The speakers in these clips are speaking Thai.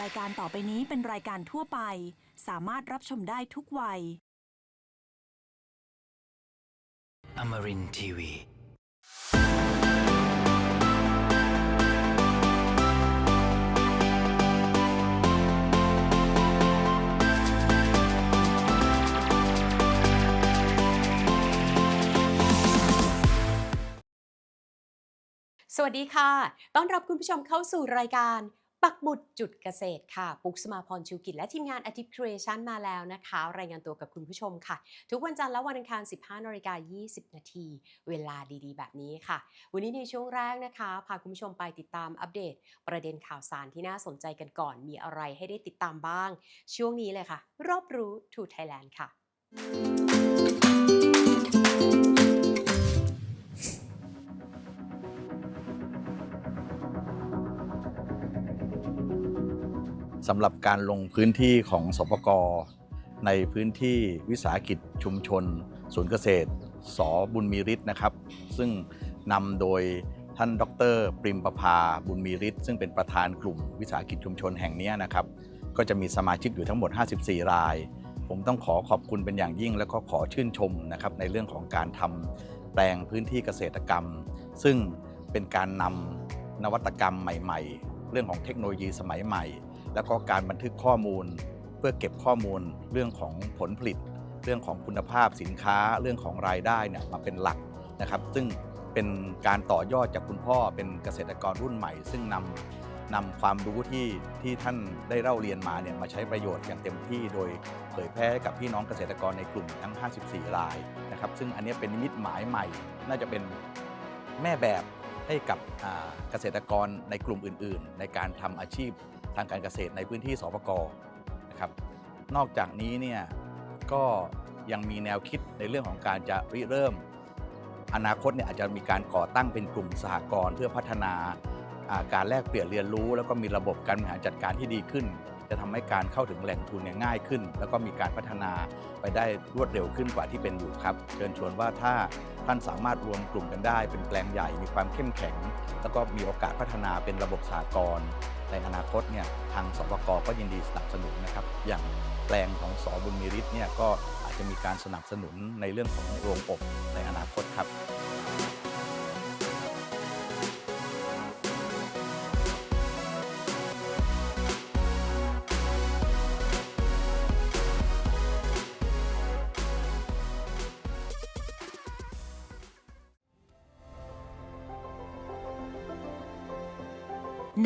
รายการต่อไปนี้เป็นรายการทั่วไป สามารถรับชมได้ทุกวัย Amarin Tiwi. สวัสดีค่ะ ต้อนรับคุณผู้ชมเข้าสู่รายการ ปักบุตรจุดเกษตรค่ะ ปุ๊กสมาพรชิวกิจและทีมงานอาทิตย์ครีเอชันมาแล้วนะคะ รายงานตัวกับคุณผู้ชมค่ะ ทุกวันจันทร์และวันอังคาร 15นาฬิกา20 นาที เวลาดีๆ แบบนี้ค่ะ วันนี้ในช่วงแรกนะคะ พาคุณผู้ชมไปติดตามอัปเดต ประเด็นข่าวสารที่น่าสนใจกันก่อน มีอะไรให้ได้ติดตามบ้าง ช่วงนี้เลยค่ะ รอบรู้ทูไทยแลนด์ค่ะ สำหรับการลงพื้นที่ของสปกในพื้นที่วิสาหกิจชุมชน ศูนย์เกษตร สบุญมีฤทธิ์นะครับ ซึ่งนำโดยท่านดรปริมประภาบุญมีฤทธิ์ซึ่งเป็นประธานกลุ่มวิสาหกิจชุมชนแห่งนี้นะครับ ก็จะมีสมาชิกอยู่ทั้งหมด 54 ราย ผมต้องขอขอบคุณเป็นอย่างยิ่ง แล้วก็ขอชื่นชมนะครับในเรื่องของการทำแปลงพื้นที่เกษตรกรรม ซึ่งเป็นการนำนวัตกรรมใหม่ ๆ เรื่องของเทคโนโลยีสมัยใหม่ แล้วก็การบันทึกข้อมูล เพื่อเก็บข้อมูลเรื่องของผลผลิต เรื่องของคุณภาพสินค้าเรื่องของรายได้เนี่ยมาเป็นหลักนะครับ ซึ่งเป็นการต่อยอดจากคุณพ่อเป็นเกษตรกรรุ่นใหม่ ซึ่งนำนำความรู้ที่ที่ท่านได้เล่าเรียนมาเนี่ยมาใช้ประโยชน์อย่างเต็มที่โดยเผยแพร่กับพี่น้องเกษตรกรในกลุ่มทั้ง 54 รายนะครับ ซึ่งอันนี้เป็นนิมิตหมายใหม่ น่าจะเป็นแม่แบบให้กับเกษตรกรในกลุ่มอื่น ๆ ในการทำอาชีพ ทางการเกษตรในพื้นที่สปกนะครับ นอกจากนี้เนี่ยก็ยังมีแนวคิดในเรื่องของการจะริเริ่ม อนาคตเนี่ยอาจจะมีการก่อตั้งเป็นกลุ่มสหกรณ์เพื่อพัฒนาอ่าการแลกเปลี่ยนเรียนรู้ แล้วก็มีระบบการบริหารจัดการที่ดีขึ้น จะทำให้การเข้าถึงแหล่งทุนเนี่ยง่ายขึ้น แล้วก็มีการพัฒนาไปได้รวดเร็วขึ้นกว่าที่เป็นอยู่ครับ เชิญชวนว่าถ้าท่านสามารถรวมกลุ่มกันได้ เป็นแปลงใหญ่มีความเข้มแข็ง แล้วก็มีโอกาสพัฒนาเป็นระบบสหกรในอนาคตเนี่ยทางสปกก็ยินดีสนับสนุนนะครับ อย่างแปลงของสอบุญมีฤทธิ์เนี่ยก็อาจจะมีการสนับสนุนในเรื่องของโรงอบในอนาคตครับ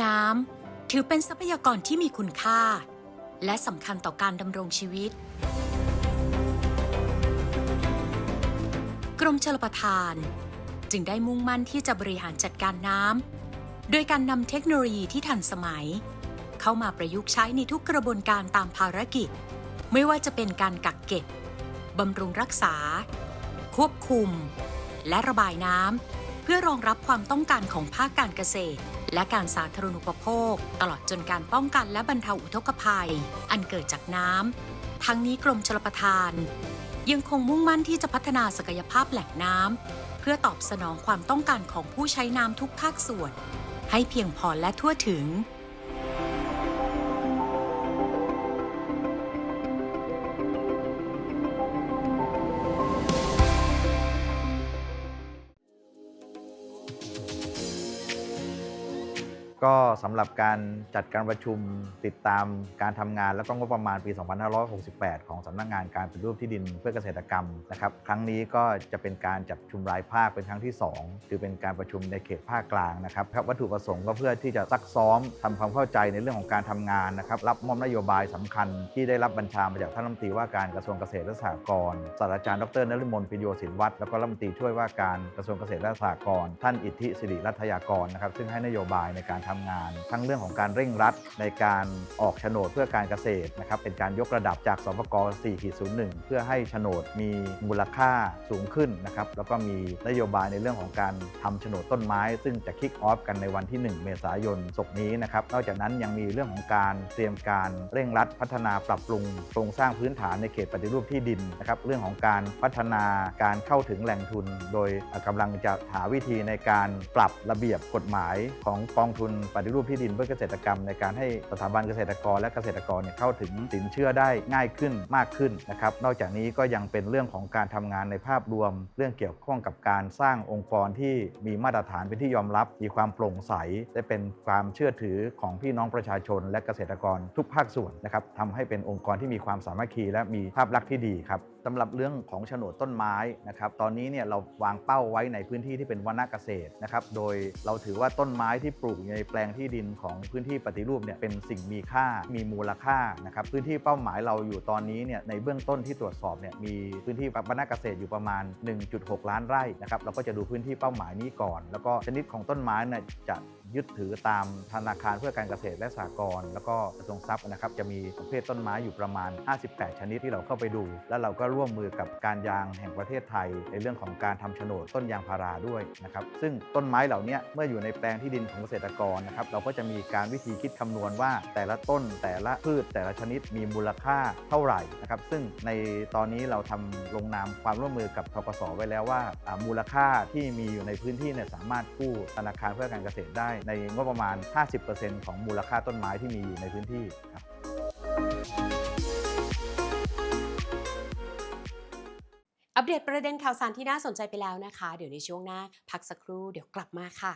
น้ำถือเป็นทรัพยากรที่มีคุณค่า และสำคัญต่อการดำรงชีวิต กรมชลประทาน จึงได้มุ่งมั่นที่จะบริหารจัดการน้ำโดยการนำเทคโนโลยีที่ทันสมัย เข้ามาประยุกต์ใช้ในทุกกระบวนการตามภารกิจ ไม่ว่าจะเป็นการกักเก็บบำรุงรักษา ควบคุม และระบายน้ำ เพื่อรองรับความต้องการของภาคการเกษตร และการสาธารณูปโภค ตลอดจนการป้องกันและบรรเทาอุทกภัย อันเกิดจากน้ำทั้งนี้กรมชลประทาน ยังคงมุ่งมั่นที่จะพัฒนาศักยภาพแหล่งน้ำเพื่อตอบสนองความต้องการของผู้ใช้น้ำทุกภาคส่วน ให้เพียงพอและทั่วถึง ก็สำหรับการจัดการประชุมติดตามการทำงานแล้วก็งบประมาณปี 2568 ของสำนักงานการปฏิรูปที่ดินเพื่อเกษตรกรรมนะครับครั้งนี้ก็จะเป็นการจัดชุมรายภาคเป็นครั้งที่ 2 คือเป็นการประชุมในเขตภาคกลางนะครับวัตถุประสงค์ก็เพื่อที่จะซักซ้อมทำความเข้าใจในเรื่องของการทำงานนะครับรับมอบนโยบายสำคัญที่ได้รับบัญชามาจากท่านรัฐมนตรีว่าการกระทรวงเกษตรและสหกรณ์ศาสตราจารย์ดรนฤมลปิโยสินวัตรแล้วก็รัฐมนตรีช่วยว่าการกระทรวงเกษตรและสหกรณ์ท่านอิทธิสิริรัตยากรนะครับซึ่งให้นโยบายในการทำงาน ทั้งเรื่องของการเร่งรัดในการออกโฉนดเพื่อการเกษตรนะครับเป็นการยกระดับจากสปก4.01 เพื่อให้โฉนดมีมูลค่าสูงขึ้นนะครับแล้วก็มีนโยบายในเรื่องของการทำโฉนดต้นไม้ ซึ่งจะคิกออฟกันในวันที่ 1 เมษายนศกนี้นะครับนอกจากนั้นยังมีเรื่องของการเตรียมการเร่งรัดพัฒนาปรับปรุงโครงสร้างพื้นฐานในเขตปฏิรูปที่ดินนะครับเรื่องของการพัฒนาการเข้าถึงแหล่งทุน โดยกำลังจะหาวิธีในการปรับระเบียบกฎหมายของกองทุนปฏิรูปที่ดินเพื่อเกษตรกรรม ในการให้สถาบันเกษตรกรและเกษตรกรเนี่ยเข้าถึงสินเชื่อได้ง่ายขึ้นมากขึ้นนะครับนอกจากนี้ก็ยังเป็นเรื่องของการทำงานในภาพรวม เรื่องเกี่ยวข้องกับการสร้างองค์กรที่มีมาตรฐานเป็นที่ยอมรับ มีความโปร่งใสและเป็นความเชื่อถือของพี่น้องประชาชน และเกษตรกรทุกภาคส่วนนะครับทำให้เป็นองค์กรที่มีความสามัคคี และมีภาพลักษณ์ที่ดีครับสำหรับเรื่องของโฉนดต้นไม้นะครับตอนนี้เนี่ยเราวางเป้าไว้ในพื้นที่ที่เป็นวนาเกษตรนะครับโดยเราถือว่าต้นไม้ที่ปลูกในแปลงที่ดินของพื้นที่ปฏิรูปเนี่ยเป็นสิ่งมีค่ามีมูลค่านะครับพื้นที่เป้าหมายเราอยู่ตอนนี้เนี่ยในเบื้องต้นที่ตรวจสอบเนี่ยมีพื้นที่วนาเกษตรอยู่ประมาณ 1.6 ล้านไร่นะครับเราก็จะดูพื้นที่เป้าหมายนี้ก่อน แล้วก็ชนิดของต้นไม้เนี่ยจะยึดถือตามธนาคารเพื่อการเกษตรและสหกรณ์แล้วก็กระทรวงทรัพย์นะครับจะมีประเภทต้นไม้อยู่ประมาณ 58 ชนิดที่เราเข้าไปดู แล้วเราก็ร่วมมือกับการยางแห่งประเทศไทย ในเรื่องของการทำโฉนดต้นยางพาราด้วยนะครับซึ่งต้นไม้เหล่านี้เมื่ออยู่ในแปลงที่ดินของเกษตรกรนะครับเราก็จะมีการวิธีคิดคำนวณว่า แต่ละต้นแต่ละพืชแต่ละชนิดมีมูลค่าเท่าไหร่นะครับซึ่งในตอนนี้เราทำลงนามความร่วมมือกับทกสไว้แล้วว่าอ่ามูลค่าที่มีอยู่ในพื้นที่เนี่ยสามารถกู้ธนาคารเพื่อการเกษตรได้ในงบประมาณ 50%ของมูลค่าต้นไม้ที่มีอยู่ในพื้นที่ครับอัปเดตประเด็นข่าวสารที่น่าสนใจไปแล้วนะคะ เดี๋ยวในช่วงหน้า พักสักครู่เดี๋ยวกลับมาค่ะ